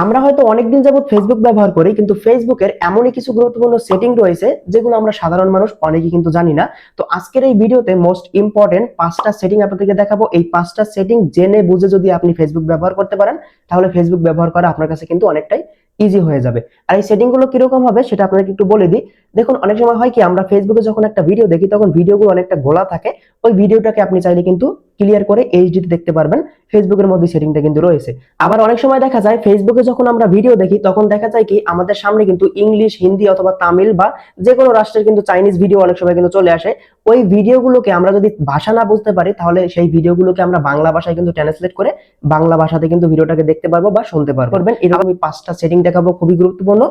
আমরা হয়তো অনেকদিন যাবত ফেসবুক ব্যবহার করি, কিন্তু ফেসবুকের এমনই কিছু গুরুত্বপূর্ণ সেটিং রয়েছে, যেগুলো আমরা সাধারণ মানুষ অনেকেই কিন্তু জানি না। তো আজকের এই ভিডিওতে মোস্ট ইম্পর্টেন্ট পাঁচটা সেটিং আপনাদেরকে দেখাবো। এই পাঁচটা সেটিং জেনে বুঝে যদি আপনি ফেসবুক ব্যবহার করতে পারেন তাহলে ফেসবুক ব্যবহার করা আপনার কাছে কিন্তু অনেকটাই ইজি হয়ে যাবে। আর এই সেটিংগুলো কীরকম হবে সেটা আপনাকে একটু বলে দিই। দেখুন, অনেক সময় হয় কি, আমরা ফেসবুকে যখন একটা ভিডিও দেখি, তখন ভিডিওগুলো অনেকটা গোলা থাকে। ওই ভিডিওটাকে আপনি চাইলে কিন্তু ক্লিয়ার করে এইচডিতে দেখতে পারবেন। ফেসবুকের মধ্যে সেটিংটা কিন্তু রয়েছে। আবার অনেক সময় দেখা যায় ফেসবুকে যখন আমরা ভিডিও দেখি, তখন দেখা যায় কি, আমাদের সামনে কিন্তু ইংলিশ হিন্দি অথবা তামিল বা যে কোনো রাষ্ট্রের কিন্তু চাইনিজ ভিডিও অনেক সময় কিন্তু চলে আসে। ওই ভিডিওগুলোকে আমরা যদি ভাষা না বুঝতে পারি, তাহলে সেই ভিডিওগুলোকে আমরা বাংলা ভাষায় কিন্তু ট্রান্সলেট করে বাংলা ভাষাতে কিন্তু ভিডিওটাকে দেখতে পারব বা শুনতে পারব। করবেন এরকম আমি পাঁচটা সেটিং দেখাবো খুবই গুরুত্বপূর্ণ।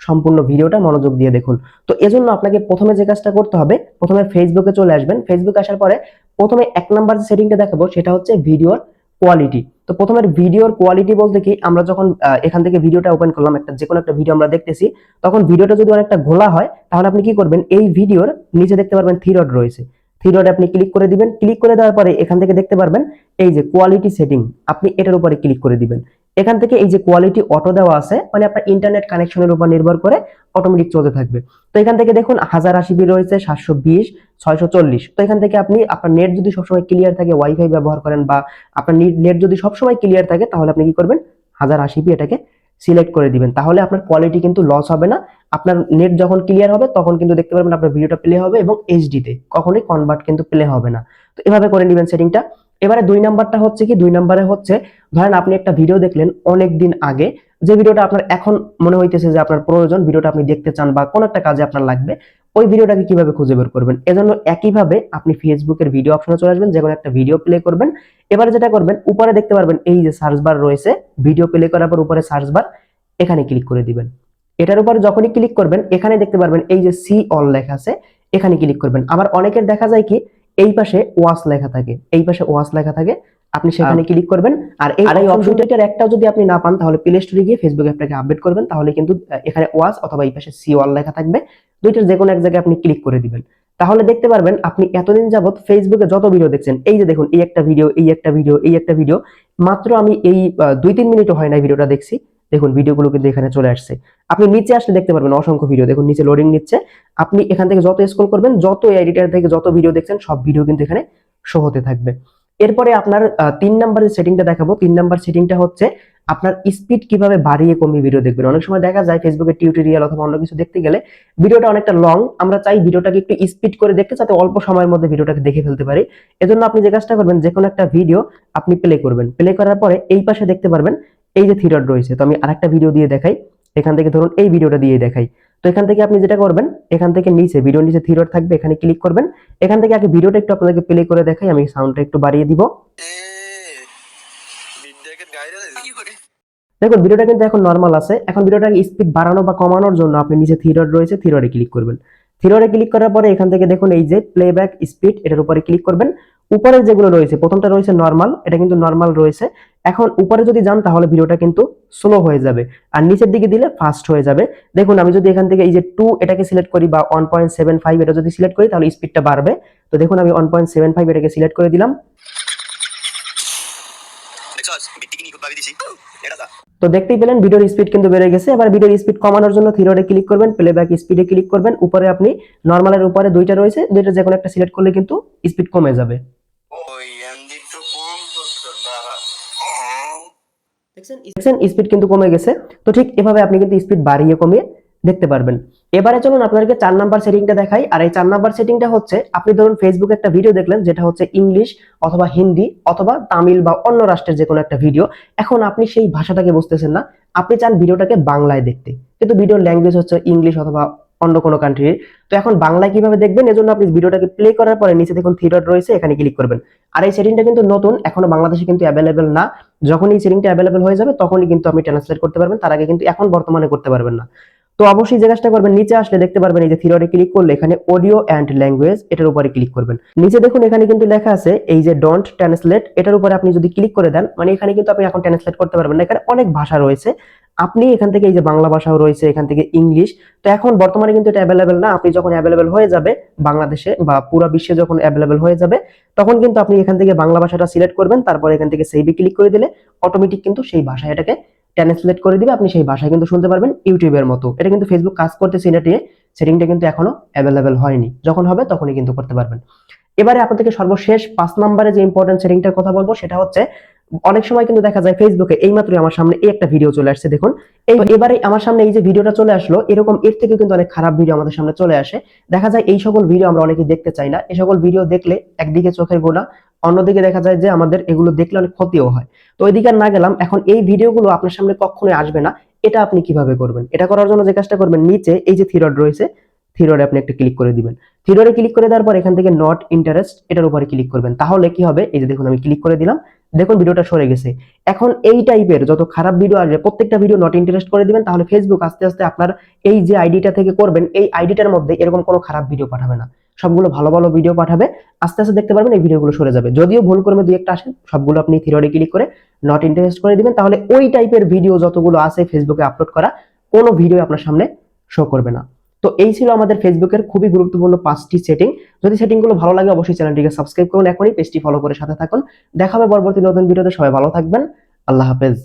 সম্পূর্ণ ভিডিওটা মনোযোগ দিয়ে দেখুন। তো এজন্য আপনাকে প্রথমে যে কাজটা করতে হবে প্রথমে ফেসবুকে চলে আসবেন। ফেসবুক আসার পরে প্রথমে এক নাম্বার যে সেটিংটা দেখাবো সেটা হচ্ছে ভিডিওর কোয়ালিটি তো প্রথমে ভিডিওর কোয়ালিটি বলতে কি আমরা যখন এখান থেকে ভিডিওটা ওপেন করলাম একটা যে কোনো একটা ভিডিও আমরা দেখতেছি তখন ভিডিওটা যদি অনেকটা ঘোলা হয় তাহলে আপনি কি করবেন এই ভিডিওর নিচে দেখতে পারবেন থিরড রয়েছে। থিরডে আপনি ক্লিক করে দিবেন। ক্লিক করে দেওয়ার পরে এখান থেকে দেখতে পারবেন, এই যে কোয়ালিটি সেটিং আপনি এটার উপরে ক্লিক করে দিবেন। এখান থেকে এই যে কোয়ালিটি অটো দেওয়া আছে মানে আপনার ইন্টারনেট কানেকশনের উপর নির্ভর করে অটোমেটিক চলতে থাকবে। তো এখান থেকে দেখুন, হাজার আশি বি রয়েছে, সাতশো বিশ, ছয়শো চল্লিশ। তো এখান থেকে আপনি আপনার নেট যদি সবসময় ক্লিয়ার থাকে ওয়াইফাই ব্যবহার করেন বা আপনার নেট যদি সবসময় ক্লিয়ার থাকে, তাহলে আপনি কি করবেন? হাজার আশি বি এটাকে সিলেক্ট করে দিবেন। তাহলে আপনার কোয়ালিটি কিন্তু লস হবে না। আপনার নেট যখন ক্লিয়ার হবে, তখন কিন্তু দেখতে পারবেন আপনার ভিডিওটা প্লে হবে এবং এইচডিতে কখনোই কনভার্ট কিন্তু প্লে হবে না। তো এভাবে করে নেবেন সেটিংটা এবারে দুই নাম্বারটা হচ্ছে কি, দুই নাম্বারে হচ্ছে, ধরেন আপনি একটা ভিডিও দেখলেন অনেক দিন আগে, যে ভিডিওটা আপনার এখন মনে হইতেছে যে আপনার প্রয়োজন ভিডিওটা আপনি দেখতে চান বা কোন একটা কাজে আপনার লাগবে ওই ভিডিওটাকে কীভাবে খুঁজে বের করবেন? এজন্য একইভাবে আপনি ফেসবুকের ভিডিও অপশনে চলে আসবেন যে কোনো একটা ভিডিও প্লে করবেন। এবারে যেটা করবেন উপরে দেখতে পারবেন এই যে সার্চ বার রয়েছে ভিডিও প্লে করার পর উপরে সার্চ বার এখানে ক্লিক করে দিবেন। এটার উপরে যখনই ক্লিক করবেন এখানে দেখতে পারবেন এই যে সি অল লেখা আছে এখানে ক্লিক করবেন। আবার অনেকের দেখা যায় কি এই পাশে ওয়াস লেখা থাকে এই পাশে ওয়াস লেখা থাকে আপনি সেখানে ক্লিক করবেন। আর এই আর এই অপশন দুইটার একটাও যদি আপনি না পান তাহলে প্লে স্টোরে গিয়ে ফেসবুক অ্যাপটাকে আপডেট করবেন তাহলে কিন্তু এখানে ওয়াস অথবা এই পাশে সি ওয়াল লেখা থাকবে। দুইটার যে কোনো এক জায়গায় আপনি ক্লিক করে দিবেন। তাহলে দেখতে পারবেন আপনি এতদিন যাবত ফেসবুকে যত ভিডিও দেখছেন, এই যে দেখুন, এই একটা ভিডিও এই একটা ভিডিও এই একটা ভিডিও মাত্র আমি এই দুই তিন মিনিটও হয় না ভিডিওটা দেখছি। দেখুন ভিডিওগুলো কিন্তু এখানে চলে আসছে। আপনি নিচে আসলে দেখতে পারবেন অসংখ্য ভিডিও দেখুন, নিচে লোডিং নিচ্ছে। আপনি এখান থেকে যত স্ক্রল করবেন, যত এডিটার থেকে যত ভিডিও দেখছেন, সব ভিডিও কিন্তু এখানে শো হতে থাকবে। এরপরে আপনার তিন নাম্বারের সেটিংটা দেখাবো। তিন নাম্বার সেটিংটা হচ্ছে আপনার স্পিড কীভাবে বাড়িয়ে কমিয়ে ভিডিও দেখবেন? অনেক সময় দেখা যায় ফেসবুকে টিউটোরিয়াল অথবা অন্য কিছু দেখতে গেলে ভিডিওটা অনেকটা লং আমরা চাই ভিডিওটাকে একটু স্পিড করে দেখতে যাতে অল্প সময়ের মধ্যে ভিডিওটাকে দেখে ফেলতে পারি। এজন্য আপনি যে কাজটা করবেন যে কোনো একটা ভিডিও আপনি প্লে করবেন। প্লে করার পরে এই পাশে দেখতে পারবেন, এই যে থিরড রয়েছে। তো আমি আরেকটা ভিডিও দিয়ে দেখাই। এখান থেকে ধরুন এই ভিডিওটা দিয়ে দেখাই। তো এখান থেকে আপনি যেটা করবেন, এখান থেকে নিচে ভিডিও নিচে থিরড থাকবে, এখানে ক্লিক করবেন। এখান থেকে আগে ভিডিওটা একটু আপনাদেরকে প্লে করে দেখাই, আমি সাউন্ডটা একটু বাড়িয়ে দিব। দেখুন, ভিডিওটা কিন্তু এখন নর্মাল আছে। এখন ভিডিওটাকে স্পিড বাড়ানো বা কমানোর জন্য আপনি নিচে থিরড রয়েছে থিরডে ক্লিক করবেন। থিরডে ক্লিক করার পরে এখান থেকে দেখুন, এই যে প্লেব্যাক স্পিড এটার উপরে ক্লিক করবেন। উপরে যেগুলো রয়েছে, প্রথমটা রয়েছে নর্মাল এটা কিন্তু নর্মাল রয়েছে। এখন উপরে যদি যান, তাহলে ভিডিওটা কিন্তু স্লো হয়ে যাবে। আর নিচের দিকে দিলে ফাস্ট হয়ে যাবে। দেখুন, আমি যদি এখান থেকে এই যে টু এটাকে সিলেক্ট করি বা ওয়ান পয়েন্ট সেভেন ফাইভ এটা যদি সিলেক্ট করি, তাহলে স্পিডটা বাড়বে। তো দেখুন, আমি ওয়ান পয়েন্ট সেভেন ফাইভ এটাকে সিলেক্ট করে দিলাম। তো দেখতেই পেলেন ভিডিওর স্পিড কিন্তু বেড়ে গেছে। এবার ভিডিওর স্পিড কমানোর জন্য থিরোডে ক্লিক করবেন প্লেব্যাক স্পিডে ক্লিক করবেন। উপরে আপনি নর্মালের উপরে দুইটা রয়েছে দুইটা যে কোনো একটা সিলেক্ট করলে কিন্তু স্পিড কমে যাবে। বাবা। দেখছেন স্পিড কিন্তু কমে গেছে। তো ঠিক এভাবে আপনি কিন্তু স্পিড বাড়িয়ে কমিয়ে দেখতে পারবেন। এবারে চলুন আপনাদেরকে চার নাম্বার সেটিংটা দেখাই। আর এই চার নাম্বার সেটিংটা হচ্ছে, আপনি ধরুন ফেসবুকে একটা ভিডিও দেখলেন, যেটা হচ্ছে ইংলিশ অথবা হিন্দি অথবা তামিল বা অন্য রাষ্ট্রের যে কোনো একটা ভিডিও এখন আপনি সেই ভাষাটাকে বুঝতেছেন না। আপনি চান ভিডিওটাকে বাংলায় দেখতে। কিন্তু ভিডিওর ল্যাঙ্গুয়েজ হচ্ছে ইংলিশ অথবা অন্য কোনো কান্ট্রির তো এখন বাংলায় কীভাবে দেখবেন? এজন্য আপনি ভিডিওটাকে প্লে করার পরে নিচে দেখুন থিয়েটার রয়েছে, এখানে ক্লিক করবেন। আর এই সেটিংটা কিন্তু নতুন, এখনও বাংলাদেশে কিন্তু অ্যাভেলেবেল না। যখন এই সেটিংটা অ্যাভেলেবেল হয়ে যাবে, তখনই কিন্তু আপনি ট্রান্সলেট করতে পারবেন। তার আগে কিন্তু এখন বর্তমানে করতে পারবেন না। তো অবশ্যই যে কাজটা করবেন, নিচে আসলে দেখতে পারবেন এই যে থিরোডে ক্লিক করলে এখানে অডিও অ্যান্ড ল্যাঙ্গুয়েজ এটার উপরে ক্লিক করবেন। নিচে দেখুন এখানে কিন্তু লেখা আছে এই যে ডোন্ট ট্রান্সলেট এটার উপরে আপনি যদি ক্লিক করে দেন মানে এখানে কিন্তু আপনি এখন ট্রান্সলেট করতে পারবেন না, এখানে অনেক ভাষা রয়েছে। আপনি এখান থেকে এই যে বাংলা ভাষাও রয়েছে, এখান থেকে ইংলিশ। তো এখন বর্তমানে কিন্তু এটা অ্যাভেলেবেল না, আপনি যখন অ্যাভেলেবেল হয়ে যাবে বাংলাদেশে বা পুরো বিশ্বে যখন অ্যাভেলেবেল হয়ে যাবে, তখন কিন্তু আপনি এখান থেকে বাংলা ভাষাটা সিলেক্ট করবেন, তারপর এখান থেকে সেভে ক্লিক করে দিলে অটোমেটিক কিন্তু সেই ভাষা এটাকে ট্রান্সলেট করে দিবে, আপনি সেই ভাষায় কিন্তু শুনতে পারবেন ইউটিউবের মতো। এটা কিন্তু ফেসবুক কাজ করতেছে এটা নিয়ে সেটিংটা কিন্তু এখনও অ্যাভেলেবেল হয়নি। যখন হবে তখনই কিন্তু করতে পারবেন। এবারে আপনাদেরকে সর্বশেষ পাঁচ নম্বরে যে ইম্পর্টেন্ট সেটিংটার কথা বলব, সেটা হচ্ছে অনেক সময় কিন্তু দেখা যায় ফেসবুকে এইমাত্রই আমার সামনে এই একটা ভিডিও চলে আসছে, দেখুন। এই এবারে আমার সামনে এই যে ভিডিওটা চলে আসলো, এরকম এর থেকে কিন্তু অনেক খারাপ ভিডিও আমাদের সামনে চলে আসে। দেখা যায় এই সকল ভিডিও আমরা অনেকেই দেখতে চাই না। এই সকল ভিডিও দেখলে একদিকে চোখের গোনা অন্যদিকে দেখা যায় যে আমাদের এগুলো দেখলে অনেক ক্ষতিও হয়। তো ওইদিকে না গেলাম, এখন এই ভিডিওগুলো আপনার সামনে কখনোই আসবে না। এটা আপনি কীভাবে করবেন? এটা করার জন্য যে কাজটা করবেন, নিচে এই যে থিরড রয়েছে থিরডে আপনি একটা ক্লিক করে দিবেন। থিরডে ক্লিক করে দেওয়ার পর এখান থেকে নট ইন্টারেস্ট এটার উপরে ক্লিক করবেন। তাহলে কি হবে? এই যে দেখুন, আমি ক্লিক করে দিলাম। দেখুন, ভিডিওটা সরে গেছে। এখন এই টাইপের যত খারাপ ভিডিও আসবে, প্রত্যেকটা ভিডিও নট ইন্টারেস্ট করে দিবেন, তাহলে ফেসবুক আস্তে আস্তে আপনার এই যে আইডিটা থেকে করবেন, এই আইডিটার মধ্যে এরকম কোনো খারাপ ভিডিও পাঠাবে না। সবগুলো ভালো ভালো ভিডিও পাঠাবে, আস্তে আস্তে দেখতে পারবেন এই ভিডিওগুলো সরে যাবে। যদিও ভুল করে দুই একটা আসে, সবগুলো আপনি থিওরি ক্লিক করে নট ইন্টারেস্ট করে দিবেন, তাহলে ওই টাইপের ভিডিও যতগুলো আছে ফেসবুকে আপলোড করা, কোনো ভিডিও আপনার সামনে শো করবে না। তো এই ছিল আমাদের ফেসবুকের খুবই গুরুত্বপূর্ণ পাঁচটি সেটিং যদি সেটিংগুলো ভালো লাগে অবশ্যই চ্যানেলটিকে সাবস্ক্রাইব করুন, এখনই পেজটি ফলো করে সাথে থাকুন। দেখা হবে পরবর্তী নতুন ভিডিওতে সবাই ভালো থাকবেন। আল্লাহ হাফেজ।